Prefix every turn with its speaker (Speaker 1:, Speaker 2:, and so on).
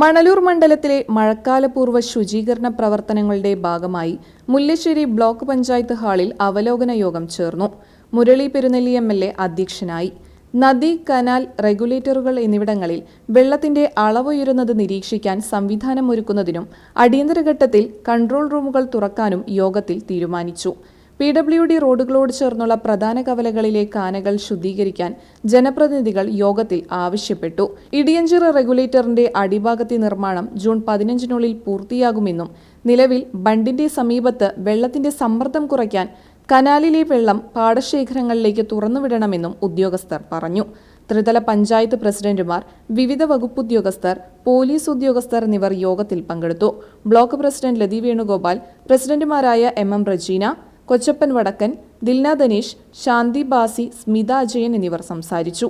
Speaker 1: മണലൂർ മണ്ഡലത്തിലെ മഴക്കാലപൂർവ ശുചീകരണ പ്രവർത്തനങ്ങളുടെ ഭാഗമായി മുല്ലശ്ശേരി ബ്ലോക്ക് പഞ്ചായത്ത് ഹാളിൽ അവലോകന യോഗം ചേർന്നു. Murali Perunnelli M L A അധ്യക്ഷനായി. നദി കനാൽ റെഗുലേറ്ററുകൾ എന്നിവിടങ്ങളിൽ വെള്ളത്തിന്റെ അളവുയരുന്നത് നിരീക്ഷിക്കാൻ സംവിധാനമൊരുക്കുന്നതിനും അടിയന്തരഘട്ടത്തിൽ കൺട്രോൾ റൂമുകൾ തുറക്കാനും യോഗത്തിൽ തീരുമാനിച്ചു. പി ഡബ്ല്യു ഡി റോഡുകളോട് ചേർന്നുള്ള പ്രധാന കവലകളിലെ കാനകൾ ശുദ്ധീകരിക്കാൻ ജനപ്രതിനിധികൾ യോഗത്തിൽ ആവശ്യപ്പെട്ടു. ഇടിയഞ്ചിറ റെഗുലേറ്ററിന്റെ അടിഭാഗത്തെ നിർമ്മാണം ജൂൺ പതിനഞ്ചിനുള്ളിൽ പൂർത്തിയാകുമെന്നും നിലവിൽ ബണ്ടിന്റെ സമീപത്ത് വെള്ളത്തിന്റെ സമ്മർദ്ദം കുറയ്ക്കാൻ കനാലിലെ വെള്ളം പാടശേഖരങ്ങളിലേക്ക് തുറന്നുവിടണമെന്നും ഉദ്യോഗസ്ഥർ പറഞ്ഞു. ത്രിതല പഞ്ചായത്ത് പ്രസിഡന്റുമാർ വിവിധ വകുപ്പ് ഉദ്യോഗസ്ഥർ പോലീസ് ഉദ്യോഗസ്ഥർ എന്നിവർ യോഗത്തിൽ പങ്കെടുത്തു. ബ്ലോക്ക് പ്രസിഡന്റ് ലതി വേണുഗോപാൽ പ്രസിഡന്റുമാരായ എം എം റജീന കൊച്ചപ്പൻ വടക്കൻ ദിൽന ദനീഷ് ശാന്തി ബാസി സ്മിത അജയൻ എന്നിവർ സംസാരിച്ചു.